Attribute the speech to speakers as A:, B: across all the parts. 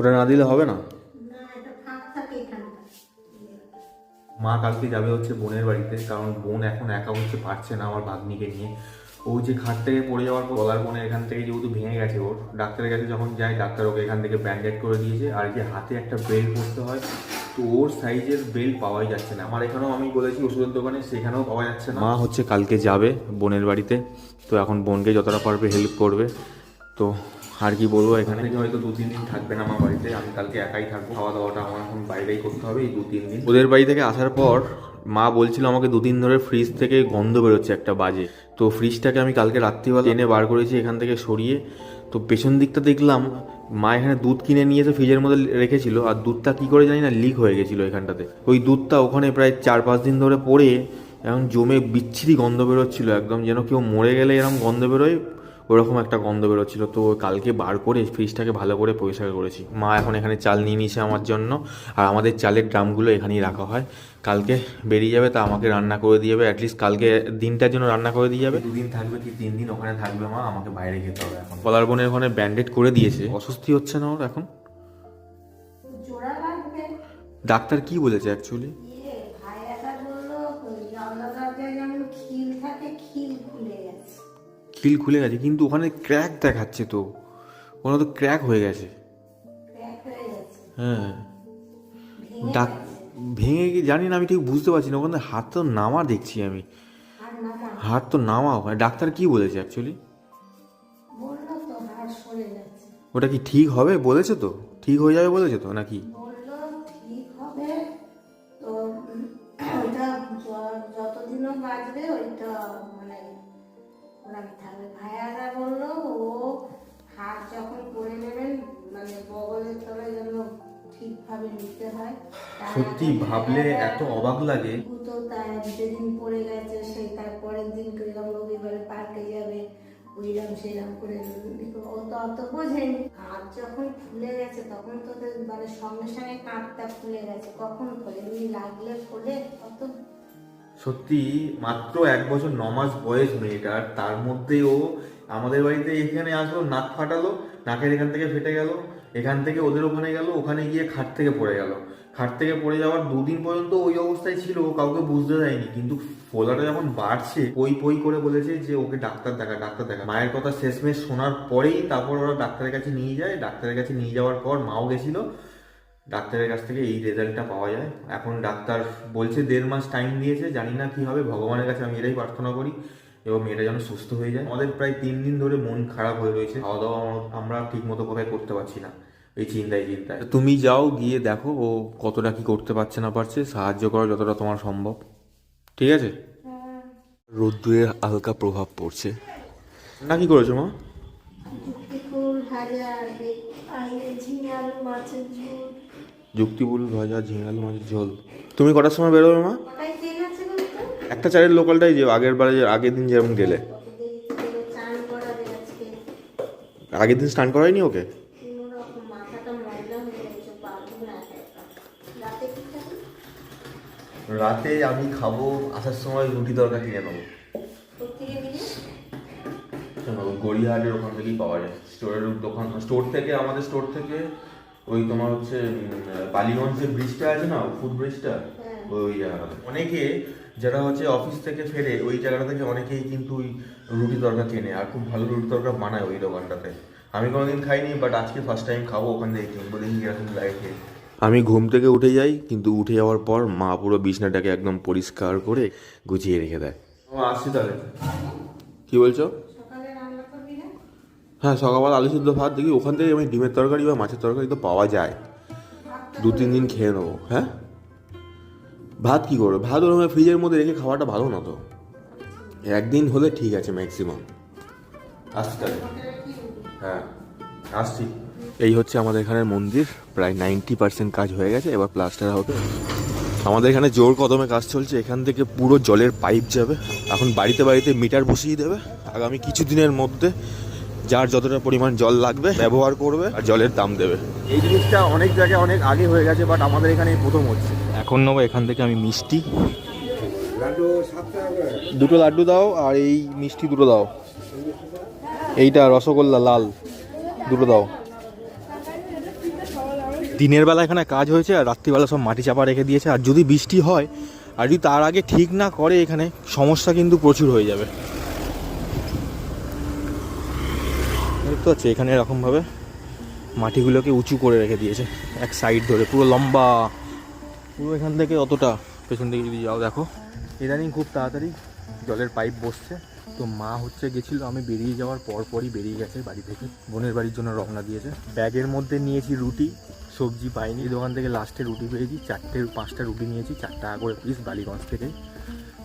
A: ওটা না দিলে হবে না?
B: না এটা ফাঁক থাকে এখানটা।
A: মা কালকে যাবে হচ্ছে বোনের বাড়িতে কারণ বোন এখন একা হচ্ছে পারছে না আমার ভাগ্নিকে নিয়ে। ও যে খাট থেকে পড়ে যাওয়ার পর গলার বোনের এখান থেকে যেহেতু ভেঙে গেছে ওর ডাক্তারের কাছে যখন যায় ডাক্তার ওকে এখান থেকে ব্যান্ডেড করে দিয়েছে আর যে হাতে একটা বেল্ট পরতে হয় তো ওর সাইজের বেল্ট পাওয়াই যাচ্ছে না। আমার এখানেও আমি বলেছি ওষুধের দোকানে সেখানেও পাওয়া যাচ্ছে না। মা হচ্ছে কালকে যাবে বোনের বাড়িতে তো এখন বোনকে যতটা পারবে হেল্প করবে। তো আর কি বলব এখানে? থেকে হয়তো দু তিন দিন থাকবে না আমার বাড়িতে। আমি কালকে একাই থাকব। খাওয়া দাওয়াটা আমার এখন বাইরেই করতে হবে এই দু তিন দিন। ওদের বাড়ি থেকে আসার পর মা বলছিল আমাকে দুদিন ধরে ফ্রিজ থেকে গন্ধ বেরোচ্ছে একটা বাজে। তো ফ্রিজটাকে আমি কালকে রাত্রিবেলা এনে বার করেছি এখান থেকে সরিয়ে। তো পেছন দিকটা দেখলাম মা এখানে দুধ কিনে নিয়ে এসে ফ্রিজের মধ্যে রেখেছিল। আর দুধটা কি করে জানি না লিক হয়ে গেছিল এখানটাতে। ওই দুধটা ওখানে প্রায় চার পাঁচ দিন ধরে পড়ে এখন জমে বিচ্ছিরি গন্ধ বেরোচ্ছিল। একদম যেন কেউ মরে গেলে এরকম গন্ধ বেরোয় ওরকম একটা গন্ধ বেরোচ্ছিল। তো কালকে বার করে ফ্রিজটাকে ভালো করে পরিষ্কার করেছি। মা এখন এখানে চাল নিয়ে নিয়েছে আমার জন্য। আর আমাদের চালের ড্রামগুলো এখানেই রাখা হয়। কালকে বেরিয়ে যাবে তা আমাকে রান্না করে দিয়ে যাবে। অ্যাটলিস্ট কালকে দিনটার জন্য রান্না করে দিয়ে যাবে। দুদিন থাকবে কি তিন দিন? ওখানে থাকবে মা আমাকে বাইরে খেতে হবে এখন। কলার বোনের ওখানে ব্যান্ডেড করে দিয়েছে। অস্বস্তি হচ্ছে না ওর এখন? ডাক্তার কি বলেছে অ্যাকচুয়ালি
B: খিল খুলে গেছে
A: কিন্তু ওখানে ক্র্যাক দেখাচ্ছে তো। ওখানে তো ক্র্যাক হয়ে গেছে।
B: হয়ে
A: ডাক ভেঙে গিয়ে জানি না আমি ঠিক বুঝতে পারছি না ওখানে হাত তো নামা দেখছি আমি। হাত তো নামা ওখানে। ডাক্তার কি বলেছে অ্যাকচুয়ালি ওটা কি ঠিক হবে বলেছে তো? ঠিক হয়ে যাবে বলেছে তো নাকি?
B: যতদিনও বাঁচবে ওইটা মানে ওরা থাকবে ভাইয়ারা বলল ও হাত যখন করে নেবেন মানে বগলের তলায় যেন ঠিকভাবে নিতে হয়
A: সত্যি ভাবলে এত অবাক লাগে।
B: তো তার যেদিন পড়ে গেছে সেই তার পরের দিন কীরকম রবিবারে পার্কে যাবে। ওইরাম সেরাম করে ও তো অত বোঝেনি। কাঁধ যখন খুলে গেছে তখন তো মানে সঙ্গে সঙ্গে কাঁধটা খুলে গেছে। কখন খোলে এমনি লাগলে খোলে অত
A: সত্যি মাত্র এক বছর, ন মাস বয়স মেয়েটার, তার মধ্যেও আমাদের বাড়িতে এখানে আসলো, নাক ফাটালো, নাকের এখান থেকে ফেটে গেল, এখান থেকে ওদের ওখানে গেল, ওখানে গিয়ে খাট থেকে পড়ে গেল। খাট থেকে পড়ে যাওয়ার দুদিন পর্যন্ত ওই অবস্থায় ছিল কাউকে বুঝতে দেয়নি, কিন্তু ফোলাটা যখন বাড়ছে, পই পই করে বলেছে যে ওকে ডাক্তার দেখা ডাক্তার দেখা। মায়ের কথা শেষমেশ শোনার পরেই তারপর ওরা ডাক্তারের কাছে নিয়ে যায়, ডাক্তারের কাছে নিয়ে যাওয়ার পর মাও গেছিল ডাক্তারের কাছ থেকে এই রেজাল্টটা পাওয়া যায়। এখন ডাক্তার বলছে দেড় মাস টাইম দিয়েছে জানি না কি হবে। ভগবানের কাছে আমি এটাই প্রার্থনা করি এবং মেয়েটা যেন সুস্থ হয়ে যায়। আমাদের প্রায় তিন দিন ধরে মন খারাপ হয়ে রয়েছে। খাওয়া দাওয়া আমরা- আমরা ঠিক মতো কোথায় করতে পারছি না। এই চিন্তায় চিন্তায়। তুমি যাও গিয়ে দেখো ও কতটা কি করতে পারছে না পারছে। সাহায্য করো যতটা তোমার সম্ভব। ঠিক আছে? রোদ্দুরের হালকা প্রভাব পড়ছে। না কি করেছ মা?
B: মাছের ঝোল।
A: যুক্তিবুল ভাজা, ঝিঙাল, মাছের ঝোল। তুমি কটার সময় বেরোবে, মা? একটা চারের লোকালটাই যে আগের বারে যে, আগের দিন যেরকম গেলে। আগের দিন স্নান করায়নি ওকে।
B: রাতে
A: আমি খাব, আসার সময় রুটি তরকা কিনে নিবি। গড়িয়াহাটের ওখান থেকেই পাওয়া যায়। স্টোরের দোকান, স্টোর থেকে, আমাদের স্টোর থেকে ওই তোমার হচ্ছে বালিগঞ্জ যে ব্রিজটা আছে না ফুড ব্রিজটা
B: হ্যাঁ।
A: ওই জায়গাটা অনেকে যারা হচ্ছে অফিস থেকে ফেরে ওই জায়গাটা থেকে অনেকেই কিন্তু ওই রুটি তরকা কেনে আর খুব ভালো রুটি তরকা বানায় ওই দোকানটাতে। আমি কোনোদিন খাইনি বাট আজকে ফার্স্ট টাইম খাব ওখান থেকে কিনবো দেখি কীরকম লাগে। খেয়ে আমি ঘুম থেকে উঠে যাই কিন্তু উঠে যাওয়ার পর মা পুরো বিছনাটাকে একদম পরিষ্কার করে গুছিয়ে রেখে দেয়। আসছি তাহলে। কি বলছো
B: সকালে রান্না করবি না
A: হ্যাঁ সকালবেলা আলু সিদ্ধ ভাত দেখি ওখান থেকে আমি ডিমের তরকারি বা মাছের তরকারি তো পাওয়া যায়। দু, তিন দিন খেয়ে নেব হ্যাঁ? ভাত কি করব? ভাত ওরকম ফ্রিজের মধ্যে রেখে খাওয়াটা ভালো না তো। একদিন হলে ঠিক আছে ম্যাক্সিমাম। আসছি তাহলে। হ্যাঁ আসছি। এই হচ্ছে আমাদের এখানের মন্দির, প্রায় নাইনটি পার্সেন্ট কাজ হয়ে গেছে, এবার প্লাস্টার হবে। আমাদের এখানে জোর কদমে কাজ চলছে, এখান থেকে পুরো জলের পাইপ যাবে। এখন বাড়িতে বাড়িতে মিটার বসিয়ে দেবে। আগামী কিছু দিনের মধ্যে যার যতটা পরিমাণ জল লাগবে ব্যবহার করবে আর জলের দাম দেবে। এই জিনিসটা অনেক জায়গায় অনেক আগে হয়ে গেছে বাট আমাদের এখানে প্রথম হচ্ছে। এখন নেব এখান থেকে আমি মিষ্টি। দুটো লাড্ডু দাও আর এই মিষ্টি দুটো দাও। এইটা রসগোল্লা লাল দুটো দাও। দিনের বেলা এখানে কাজ হয়েছে আর রাত্রিবেলা সব মাটি চাপা রেখে দিয়েছে। আর যদি বৃষ্টি হয় আর যদি তার আগে ঠিক না করে এখানে সমস্যা কিন্তু প্রচুর হয়ে যাবে। দেখতে পাচ্ছি, এখানে এরকমভাবে মাটিগুলোকে উঁচু করে রেখে দিয়েছে, এক সাইড ধরে, পুরো লম্বা। পুরো এখান থেকে অতটা পেছন দিকে যদি যাও, দেখো। ইদানিং খুব তাড়াতাড়ি জলের পাইপ বসছে। তো মা হচ্ছে গেছিল, আমি বেরিয়ে যাওয়ার পর পরই বেরিয়ে গেছে বাড়ি থেকে। বোনের বাড়ির জন্য রওনা দিয়েছে। ব্যাগের মধ্যে নিয়েছি রুটি, সবজি পাইনি। দোকান থেকে লাস্টে রুটি পেয়েছি, চারটে, পাঁচটা রুটি নিয়েছি, চার টাকা করে পিস বালিগঞ্জ থেকে।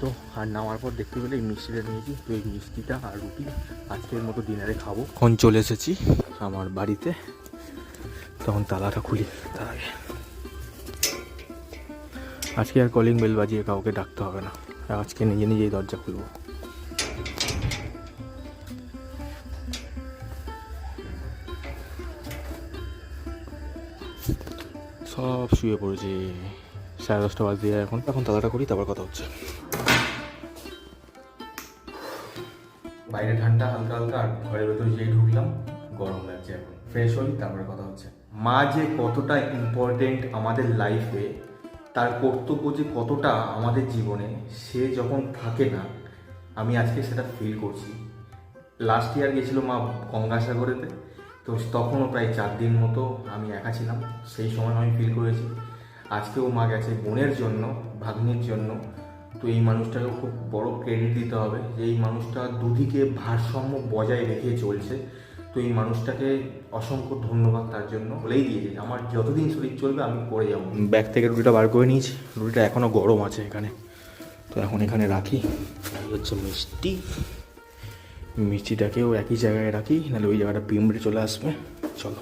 A: তো, আর নামার পর দেখতে পেলে এই মিষ্টিটা নিয়েছি, তো এই মিষ্টিটা আর রুটি আজকের মতো ডিনারে খাব। এখন চলে এসেছি আমার বাড়িতে। তখন তালাটা খুলি তার আগে আজকে আর কলিং বেল বাজিয়ে কাউকে ডাকতে হবে না। আজকে নিজে নিজেই দরজা খুলবো। সব শুয়ে পড়েছে। সাড়ে দশটা বাজ এখন এখন তালাটা করি তারপর কথা হচ্ছে।
C: বাইরে ঠান্ডা হালকা হালকা, আর ঘরের ভেতরে যেই ঢুকলাম, গরম লাগছে এখন। ফ্রেশ হই, তারপরে কথা হচ্ছে। মা যে কতটা ইম্পর্টেন্ট আমাদের লাইফে তার কর্তব্য যে কতটা আমাদের জীবনে, সে যখন থাকে না, আমি আজকে সেটা ফিল করছি। লাস্ট ইয়ার গেছিল মা গঙ্গাসাগরেতে, তো তখনও প্রায় চার দিন মতো আমি একা ছিলাম। সেই সময় আমি ফিল করেছি। আজকেও মা গেছে বোনের জন্য, ভাগ্নির জন্য। তো এই মানুষটাকে খুব বড় ক্রেডিট দিতে হবে। যে এই মানুষটা দুদিকে ভারসাম্য বজায় রেখে চলছে। তো এই মানুষটাকে অসংখ্য ধন্যবাদ তার জন্য। বলেই দিয়েছে আমার যতদিন শরীর চলবে আমি করে যাব।
A: ব্যাগ থেকে রুটিটা বার করে নিয়েছি। রুটিটা এখনও গরম আছে এখানে। তো এখন এখানে রাখি। এই হচ্ছে মিষ্টি। মিষ্টিটাকেও একই জায়গায় রাখি। নাহলে ওই জায়গাটা পিমড়ে চলে আসবে। চলো।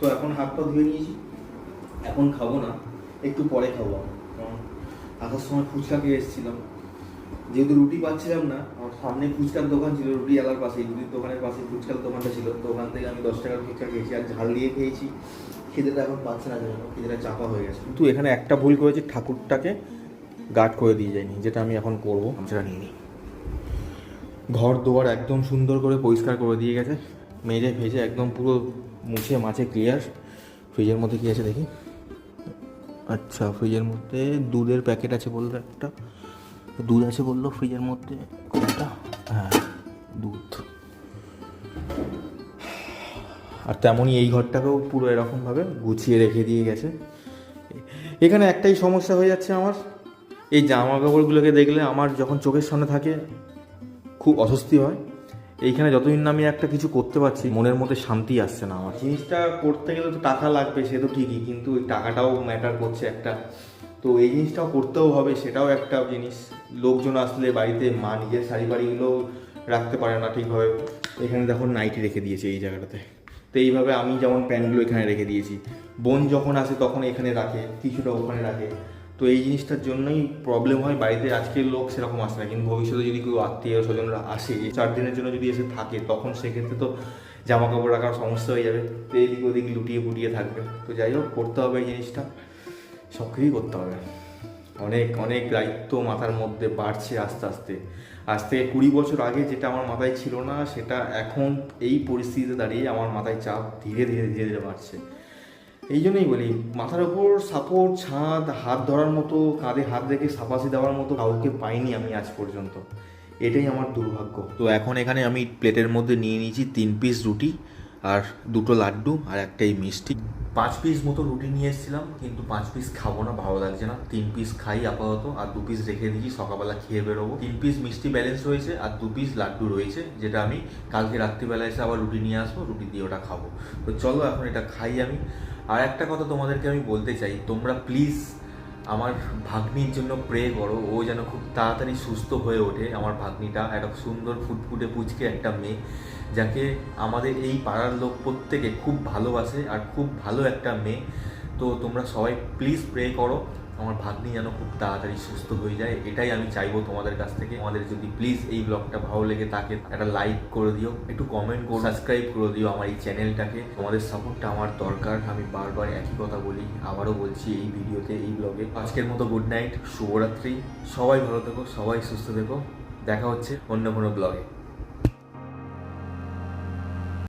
C: তো এখন হাত পা ধুয়ে নিয়েছি। এখন খাব না, একটু পরে খাব। কারণ আসার সময় ফুচকা খেয়ে এসেছিলাম। যেহেতু রুটি পাচ্ছিলাম না, আমার সামনে ফুচকার দোকান ছিল, রুটি আলার পাশে রুটির দোকানের পাশে ফুচকার দোকানটা ছিল। তো ওখান থেকে আমি দশ টাকার ফুচকা খেয়েছি আর ঝাল দিয়ে খেয়েছি। খিদেটা এখন পাচ্ছে না যেন খিদেটা চাপা হয়ে গেছে।
A: কিন্তু এখানে একটা ভুল করেছি, ঠাকুরটাকে গার্ড করে দিয়ে যায়নি, যেটা আমি এখন করব সেটা নিয়ে নিই। ঘর দুয়ার একদম সুন্দর করে পরিষ্কার করে দিয়ে গেছে। মেজে ভেজে একদম পুরো মুছে মাছে ক্লিয়ার ফ্রিজের মধ্যে কী আছে দেখি? আচ্ছা ফ্রিজের মধ্যে দুধের প্যাকেট আছে বলল একটা। দুধ আছে বলল ফ্রিজের মধ্যে, কোনটা? হ্যাঁ দুধ। আর তেমনই এই ঘরটাকেও পুরো এরকমভাবে গুছিয়ে রেখে দিয়ে গেছে। এখানে একটাই সমস্যা হয়ে যাচ্ছে আমার। এই জামা কাপড়গুলোকে দেখলে আমার যখন চোখের সামনে থাকে, খুব অস্বস্তি হয়। এইখানে যতদিন না আমি একটা কিছু করতে পারছি, মনের মধ্যে শান্তি আসছে না আমার। জিনিসটা করতে গেলে তো টাকা লাগবে, সে তো ঠিকই, কিন্তু ওই টাকাটাও ম্যাটার করছে একটা। তো এই জিনিসটাও করতেও হবে, সেটাও একটা জিনিস। লোকজন আসলে বাড়িতে মা নিজের শাড়ি বাড়িগুলো রাখতে পারে না ঠিকভাবে। এখানে দেখো নাইটি রেখে দিয়েছে এই জায়গাটাতে। তো এইভাবে আমি যেমন প্যান্টগুলো এখানে রেখে দিয়েছি। বোন যখন আসে তখন এখানে রাখে, কিছুটা ওখানে রাখে। তো এই জিনিসটার জন্যই প্রবলেম হয়। বাড়িতে আজকের লোক সেরকম আসে না। কিন্তু ভবিষ্যতে যদি কেউ আত্মীয় স্বজনরা আসে চার দিনের জন্য যদি এসে থাকে, তখন সেক্ষেত্রে তো জামা কাপড় রাখার সমস্যা হয়ে যাবে। তো এদিক ওদিক লুটিয়ে ফুটিয়ে থাকবে। তো যাই হোক, করতে হবে এই জিনিসটা। সব কিছুই করতে হবে। অনেক অনেক দায়িত্ব মাথার মধ্যে বাড়ছে আস্তে আস্তে। আজ থেকে কুড়ি বছর আগে যেটা আমার মাথায় ছিল না, সেটা এখন এই পরিস্থিতিতে দাঁড়িয়ে আমার মাথায় চাপ ধীরে ধীরে ধীরে ধীরে বাড়ছে। এই জন্যই বলি মাথার ওপর সাপোর্ট ছাদ হাত ধরার মতো কাঁধে হাত রেখে সাপাসি দেওয়ার মতো কাউকে পাইনি আমি আজ পর্যন্ত। এটাই আমার দুর্ভাগ্য। তো এখন এখানে আমি প্লেটের মধ্যে নিয়ে নিয়েছি তিন পিস রুটি আর দুটো লাড্ডু আর একটাই মিষ্টি। পাঁচ পিস মতো রুটি নিয়ে এসেছিলাম কিন্তু পাঁচ পিস খাব না ভালো লাগছে না। তিন পিস খাই আপাতত আর দু পিস রেখে দিয়েছি সকালবেলা খেয়ে বেরোবো। তিন পিস মিষ্টি ব্যালেন্স রয়েছে আর দু পিস লাড্ডু রয়েছে যেটা আমি কালকে রাত্রিবেলা এসে আবার রুটি নিয়ে আসব রুটি দিয়ে ওটা খাব। তো চলো এখন এটা খাই আমি। আর একটা কথা তোমাদেরকে আমি বলতে চাই, তোমরা প্লিজ আমার ভাগ্নির জন্য প্রে করো, ও যেন খুব তাড়াতাড়ি সুস্থ হয়ে ওঠে, আমার ভাগ্নিটা, একটা সুন্দর ফুটফুটে পুচকে একটা মেয়ে, যাকে আমাদের এই পাড়ার লোক প্রত্যেকে খুব ভালোবাসে আর খুব ভালো একটা মেয়ে। তো তোমরা সবাই প্লিজ প্রে করো আমার ভাগ্নি যেন খুব তাড়াতাড়ি সুস্থ হয়ে যায়, এটাই আমি চাইব তোমাদের কাছ থেকে। আমাদের যদি প্লিজ এই ব্লগটা ভালো লেগে থাকে, একটা লাইক করে দিও, একটু কমেন্ট করো সাবস্ক্রাইব করে দিও আমার এই চ্যানেলটাকে তোমাদের সাপোর্টটা আমার দরকার, আমি বারবার একই কথা বলি, আবারও বলছি এই ভিডিওতে, এই ব্লগে আজকের মতো গুড নাইট শুভরাত্রি, সবাই ভালো থেকো, সবাই সুস্থ থেকো, দেখা হচ্ছে অন্য কোনো ব্লগে